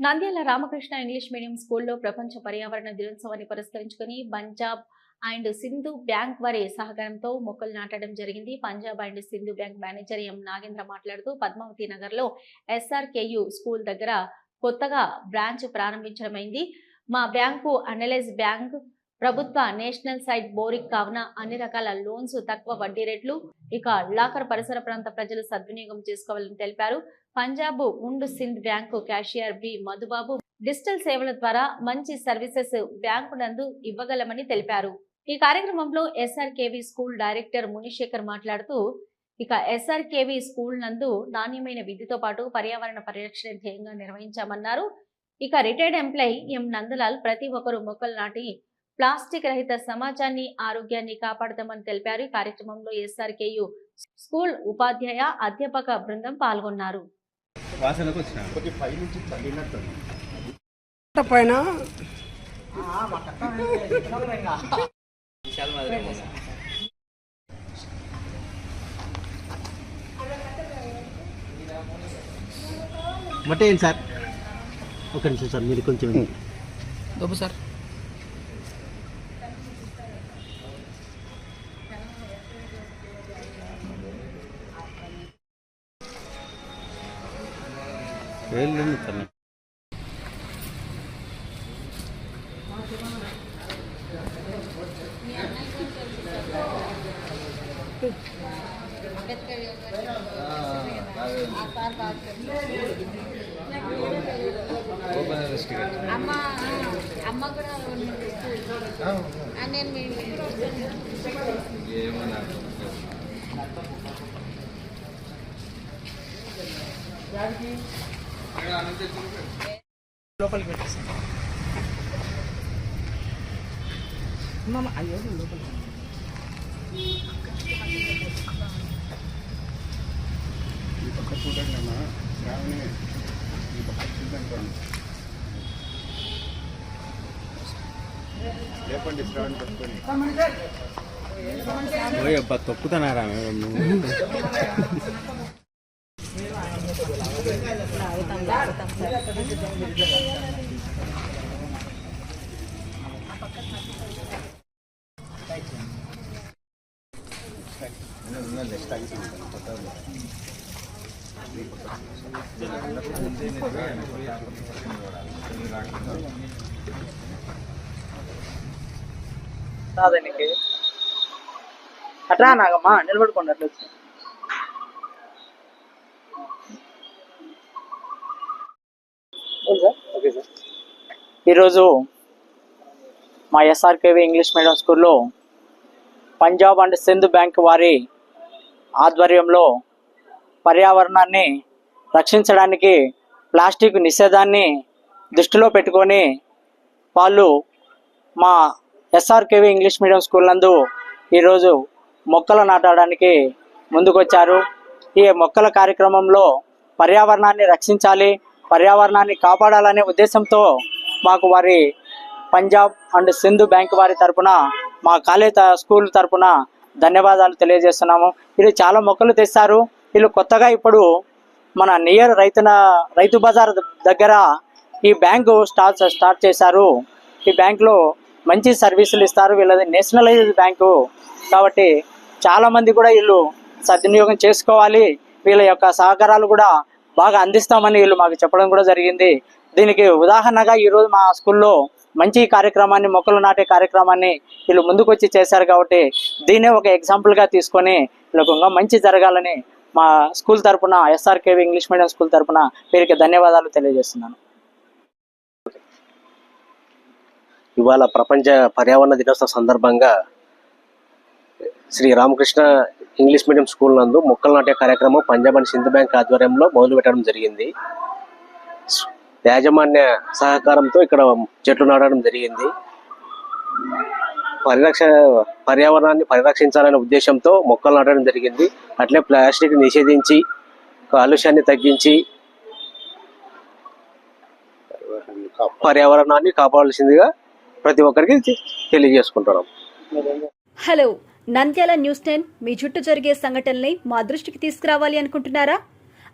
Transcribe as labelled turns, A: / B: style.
A: Nandyal Ramakrishna English medium స్కూల్లో ప్రపంచ పర్యావరణ దినోత్సవాన్ని పురస్కరించుకుని పంజాబ్ అండ్ సింధు బ్యాంక్ వారి సహకారంతో మొక్కలు నాటడం జరిగింది. Punjab and Sindh bank manager M Nagendra మాట్లాడుతూ పద్మావతి నగర్లో ఎస్ఆర్కేయు స్కూల్ దగ్గర కొత్తగా బ్రాంచ్ ప్రారంభించడమైంది. మా బ్యాంకు అనలైజ్ బ్యాంక్ ప్రభుత్వ నేషనల్ సైట్ బోరిక్ కావున అన్ని రకాల లోన్స్ తక్కువ వడ్డీ రేట్లు ఇక లాకర్ పరిసర ప్రాంత ప్రజలు సద్వినియోగం చేసుకోవాలని తెలిపారు. Punjab and Sindh bank cashier B Madhubabu digital సేవల ద్వారా మంచి సర్వీసెస్ బ్యాంకు నందు ఇవ్వగలమని తెలిపారు. ఈ కార్యక్రమంలో ఎస్ఆర్కేవి స్కూల్ డైరెక్టర్ మునిశేఖర్ మాట్లాడుతూ ఇక ఎస్ఆర్కేవి స్కూల్ నందు నాణ్యమైన విద్యతో పాటు పర్యావరణ పరిరక్షణ ధ్యేయంగా నిర్వహించామన్నారు. ఇక రిటైర్డ్ ఎంప్లాయ్ ఎం నందలాల్ ప్రతి ఒక్కరూ మొక్కలు నాటి ప్లాస్టిక్ రహిత సమాజాన్ని ఆరోగ్యాన్ని కాపాడతామని తెలిపారు. ఈ కార్యక్రమంలో ఎస్ఆర్కేయు స్కూల్ ఉపాధ్యాయ అధ్యాపక బృందం పాల్గొన్నారు.
B: పైన.
C: ఏంటి సార్? ఒక నిమిషం సార్ మీరు కొంచెం
B: సార్.
D: అమ్మ అమ్మ కూడా ఉంది. ఆ, నేను ఇంటికి వస్తాను.
B: లోపలికి అమ్మమ్మ అయ్యో లోపలికి
E: ఈ పక్క చూడండి అన్న శ్రావణి. ఈ పక్క చూడండి లేపండి శ్రావణి పట్టుకొని. ఓయ్ అబ్బా తొక్కుతున్నారా మేడం నువ్వు
B: రాదానికి అట్రా నాగమ్మా నిలబడుకోండి ఈరోజు మా ఎస్ఆర్కేవి ఇంగ్లీష్ మీడియం స్కూల్లో పంజాబ్ అండ్ సింధ్ బ్యాంక్ వారి ఆధ్వర్యంలో పర్యావరణాన్ని రక్షించడానికి ప్లాస్టిక్ నిషేధాన్ని దృష్టిలో పెట్టుకొని వాళ్ళు మా ఎస్ఆర్కేవి ఇంగ్లీష్ మీడియం స్కూల్ నందు ఈరోజు మొక్కలు నాటడానికి ముందుకొచ్చారు. ఈ మొక్కల కార్యక్రమంలో పర్యావరణాన్ని రక్షించాలి పర్యావరణాన్ని కాపాడాలనే ఉద్దేశంతో మాకు వారి పంజాబ్ అండ్ సింధు బ్యాంక్ వారి తరపున మా కాలేజ్ స్కూల్ తరపున ధన్యవాదాలు తెలియజేస్తున్నాము. వీళ్ళు చాలా మొక్కలు తెస్తారు. వీళ్ళు కొత్తగా ఇప్పుడు మన నియర్ రైతున రైతు బజార్ దగ్గర ఈ బ్యాంకు స్టార్ట్ స్టార్ట్ చేశారు. ఈ బ్యాంకులో మంచి సర్వీసులు ఇస్తారు. వీళ్ళది నేషనలైజ్డ్ బ్యాంకు కాబట్టి చాలా మంది కూడా వీళ్ళు సద్వినియోగం చేసుకోవాలి. వీళ్ళ యొక్క సహకారాలు కూడా బాగా అందిస్తామని వీళ్ళు మాకు చెప్పడం కూడా జరిగింది. దీనికి ఉదాహరణగా ఈరోజు మా స్కూల్లో మంచి కార్యక్రమాన్ని మొక్కలు నాటే కార్యక్రమాన్ని వీళ్ళు ముందుకొచ్చి చేశారు కాబట్టి దీన్నే ఒక ఎగ్జాంపుల్గా తీసుకొని వీళ్ళకు మంచి జరగాలని మా స్కూల్ తరపున ఎస్ఆర్కేవి ఇంగ్లీష్ మీడియం స్కూల్ తరపున వీరికి ధన్యవాదాలు తెలియజేస్తున్నాను.
C: ఇవాళ ప్రపంచ పర్యావరణ దినోత్సవ సందర్భంగా Shri Ramakrishna English medium school నందు మొక్కలు నాటే కార్యక్రమం పంజాబ్ అండ్ సింధు బ్యాంక్ ఆధ్వర్యంలో మొదలుపెట్టడం జరిగింది. యాజమాన్య సహకారంతో ఇక్కడ చెట్లు నాటడం జరిగింది. పరిరక్ష పర్యావరణాన్ని పరిరక్షించాలనే ఉద్దేశంతో మొక్కలు నాటడం జరిగింది. అట్లే ప్లాస్టిక్ నిషేధించి కాలుష్యాన్ని తగ్గించి పర్యావరణాన్ని కాపాడాల్సిందిగా ప్రతి ఒక్కరికి తెలియజేసుకుంటున్నాం.
F: హలో నంద్యాల న్యూస్ టెన్ మీ చుట్టూ జరిగే సంఘటనల్ని మా దృష్టికి తీసుకురావాలి అనుకుంటున్నారా?